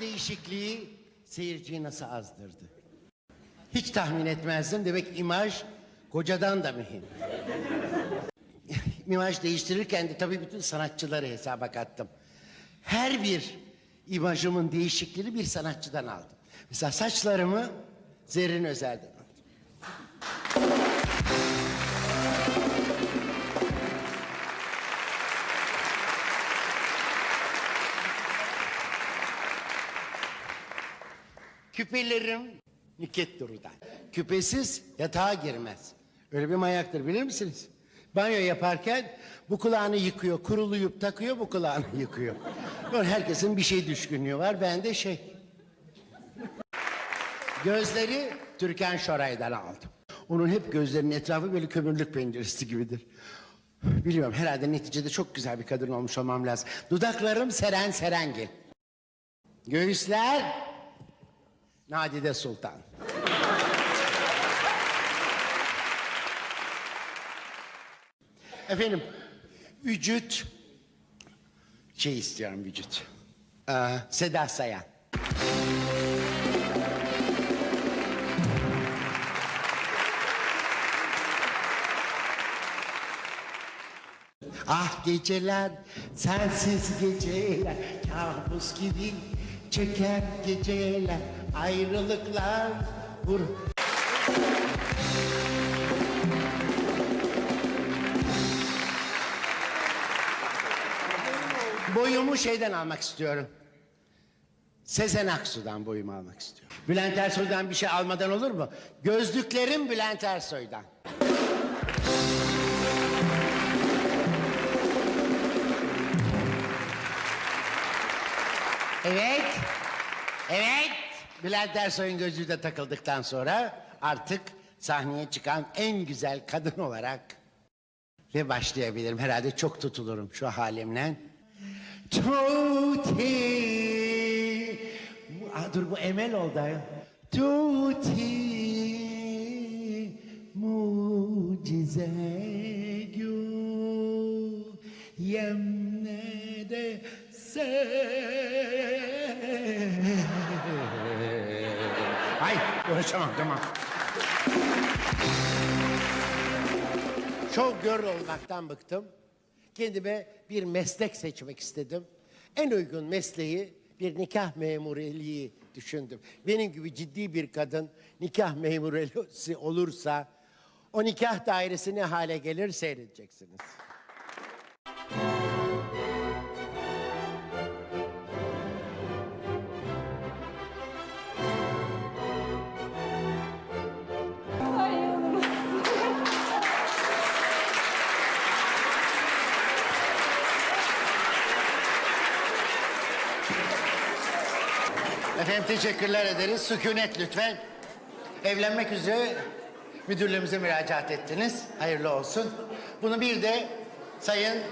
değişikliği seyirciyi nasıl azdırdı? Hiç tahmin etmezdim. Demek imaj kocadan da mühim. imaj değiştirirken de tabii bütün sanatçıları hesaba kattım. Her bir imajımın değişikliğini bir sanatçıdan aldım. Mesela saçlarımı Zerrin Özer'den Küpelerim Nüket Duru'dan. Küpesiz yatağa girmez. Öyle bir manyaktır bilir misiniz? Banyo yaparken bu kulağını yıkıyor, kuruluyup takıyor, bu kulağını yıkıyor. Böyle herkesin bir şey düşkünlüğü var, bende şey. Gözleri Türkan Şoray'dan aldım. Onun hep gözlerinin etrafı böyle kömürlük penceresi gibidir. Biliyorum herhalde neticede çok güzel bir kadın olmuş olmam lazım. Dudaklarım Seren Serengil. Göğüsler Nadide Sultan. Efendim, vücut şey istiyorum vücut. Ee, Seda Sayan. Ah geceler, sensiz geceler, kabus gibi çeker geceler, ayrılıklar vur. Boyumu şeyden almak istiyorum. Sezen Aksu'dan boyumu almak istiyorum. Bülent Ersoy'dan bir şey almadan olur mu? Gözlüklerim Bülent Ersoy'dan. Evet. Evet. Bülent Ersoy'un gözlüğü takıldıktan sonra artık sahneye çıkan en güzel kadın olarak ve başlayabilirim. Herhalde çok tutulurum şu halimle. Tuti. Aa, dur bu Emel oldu. Tuti. Mucize. Yemne de Ay konuşamam tamam. Show girl olmaktan bıktım. Kendime bir meslek seçmek istedim. En uygun mesleği bir nikah memureliği düşündüm. Benim gibi ciddi bir kadın nikah memuresi olursa o nikah dairesi ne hale gelir seyredeceksiniz. Efendim teşekkürler ederiz. Sükunet lütfen. Evlenmek üzere müdürlüğümüze müracaat ettiniz. Hayırlı olsun. Bunu bir de sayın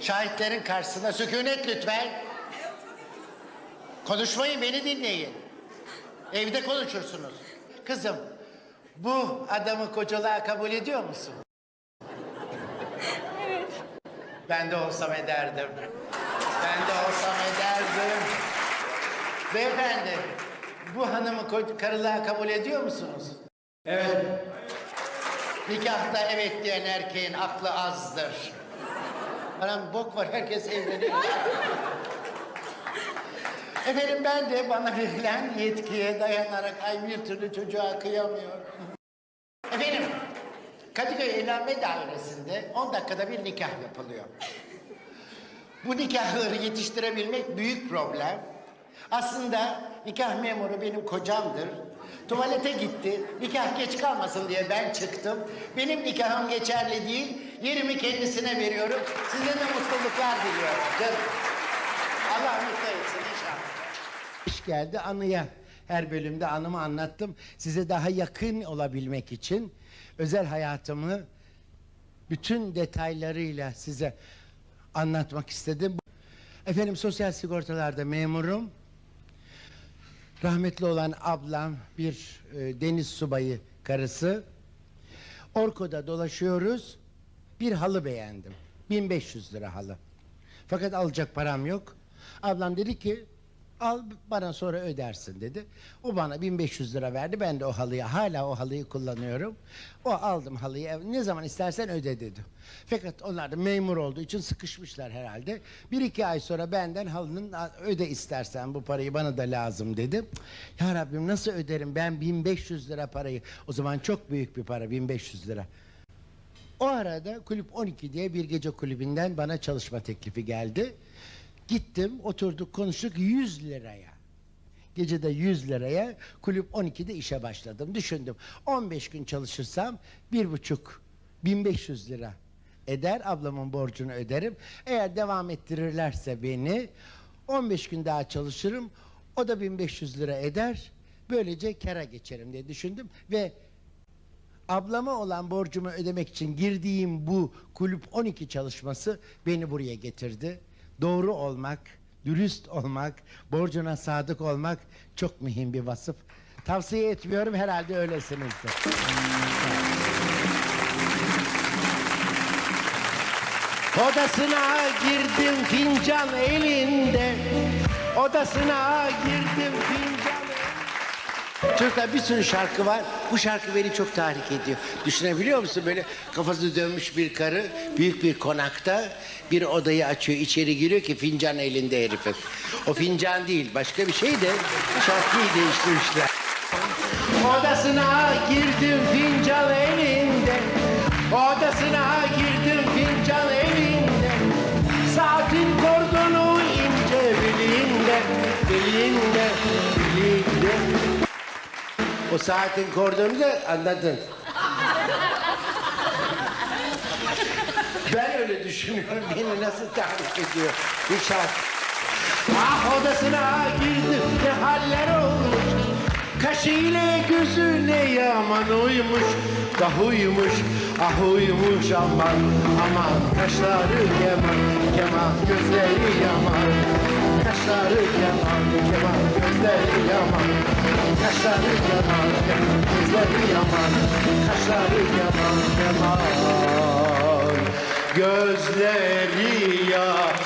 şahitlerin karşısına sükunet lütfen. Konuşmayın beni dinleyin. Evde konuşursunuz. Kızım bu adamı kocalığa kabul ediyor musun? Evet. Ben de olsam ederdim. Ben de olsam ederdim. Beyefendi, bu hanımı ko- karılığa kabul ediyor musunuz? Evet. Nikahta evet diyen erkeğin aklı azdır. Anam bok var, herkes evleniyor. Efendim ben de bana verilen yetkiye dayanarak ay bir türlü çocuğa kıyamıyorum. Efendim, Kadıköy Evlenme Dairesi'nde 10 dakikada bir nikah yapılıyor. Bu nikahları yetiştirebilmek büyük problem. Aslında nikah memuru benim kocamdır. Tuvalete gitti. Nikah geç kalmasın diye ben çıktım. Benim nikahım geçerli değil. Yerimi kendisine veriyorum. Size de mutluluklar diliyorum. Canım. Allah mutlu etsin inşallah. İş geldi anıya. Her bölümde anımı anlattım. Size daha yakın olabilmek için özel hayatımı bütün detaylarıyla size anlatmak istedim. Efendim sosyal sigortalarda memurum. Rahmetli olan ablam bir e, deniz subayı karısı. Orko'da dolaşıyoruz. Bir halı beğendim. 1500 lira halı. Fakat alacak param yok. Ablam dedi ki Al bana sonra ödersin dedi. O bana 1500 lira verdi. Ben de o halıyı hala o halıyı kullanıyorum. O aldım halıyı ne zaman istersen öde dedi. Fakat onlar da memur olduğu için sıkışmışlar herhalde. Bir iki ay sonra benden halının "A, öde istersen bu parayı bana da lazım dedi. Ya Rabbim nasıl öderim ben 1500 lira parayı. O zaman çok büyük bir para 1500 lira. O arada Kulüp 12 diye bir gece kulübünden bana çalışma teklifi geldi. Gittim, oturduk, konuştuk 100 liraya. Gecede 100 liraya Kulüp 12'de işe başladım. Düşündüm 15 gün çalışırsam bir buçuk 1500 lira eder. Ablamın borcunu öderim. Eğer devam ettirirlerse beni 15 gün daha çalışırım. O da 1500 lira eder. Böylece kara geçerim diye düşündüm ve Ablama olan borcumu ödemek için girdiğim bu kulüp 12 çalışması beni buraya getirdi. Doğru olmak, dürüst olmak, borcuna sadık olmak çok mühim bir vasıf. Tavsiye etmiyorum herhalde öylesinizdir. Odasına girdim fincan elinde. Odasına girdim fincan Çocuklar bir sürü şarkı var. Bu şarkı beni çok tahrik ediyor. Düşünebiliyor musun? Böyle kafası dönmüş bir karı büyük bir konakta bir odayı açıyor. içeri giriyor ki fincan elinde herifin. O fincan değil başka bir şey de şarkıyı değiştirmişler. Odasına girdim fincan elinde. Odasına girdim fincan elinde. Saatin kordonu ince bilinde, bilinde. O saatin kordonu da anladın. ben öyle düşünüyorum. Beni nasıl tahrik ediyor bu şarkı. Ah odasına girdim ne haller olmuş. Kaşı ile gözü ne yaman uymuş. Da huymuş, ah uymuş aman aman. Kaşları yaman, keman gözleri yaman. Kaşları yaman, keman gözleri yaman. Kaşları yaman, keman gözleri yaman. Kaşları yaman, keman gözleri yaman.